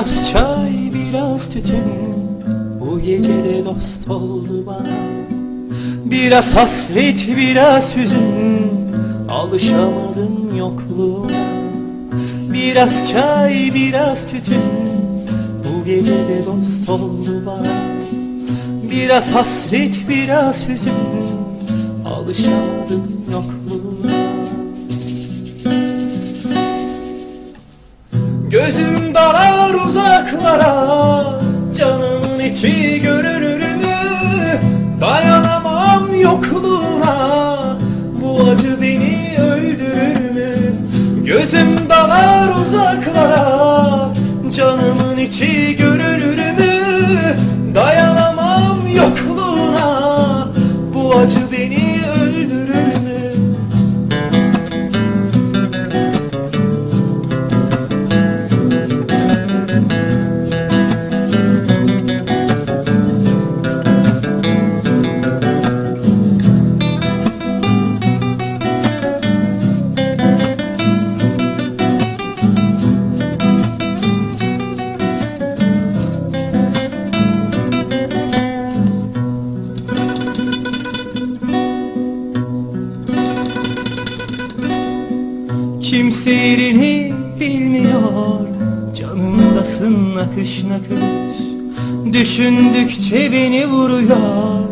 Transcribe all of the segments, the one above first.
Biraz çay biraz tütün. Bu gecede dost oldu bana. Biraz hasret biraz hüzün. Alışamadım yokluğuna Biraz çay biraz tütün. Bu gecede dost oldu bana. Biraz hasret biraz hüzün. Alışamadım yokluğuna Dalar uzaklara Canımın içi görür ölümü Dayanamam yokluğuna Bu acı beni öldürür mü? Gözüm dalar uzaklara Canımın içi görür ölümü Dayanamam yokluğuna Bu acı beni öldürür Kimse yerini bilmiyor. Canımdasın nakış nakış. Düşündükçe beni vuruyor.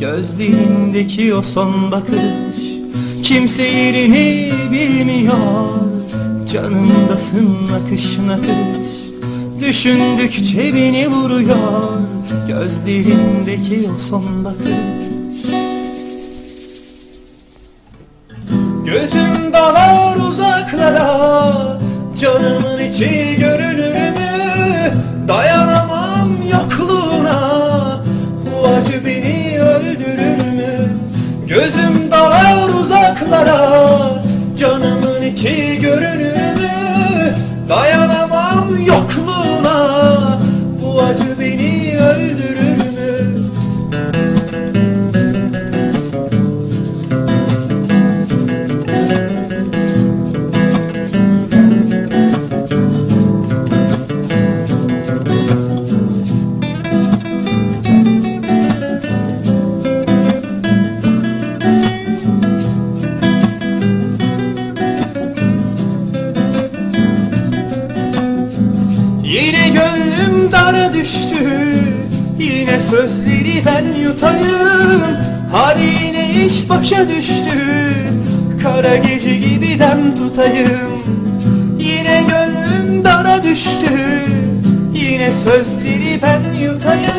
Gözlerindeki o son bakış. Kimse yerini bilmiyor. Canımdasın nakış nakış. Düşündükçe beni vuruyor. Gözlerindeki o son bakış. Gözüm uzaklara Canımın içi görünür mü? Dayanamam yokluğuna. Bu acı beni öldürür mü? Gözüm gönlüm dara düştü. Yine sözleri ben yutayım. Hadi yine iş başa düştü. Kara gece gibi dem tutayım. Yine gönlüm dara düştü. Yine sözleri ben yutayım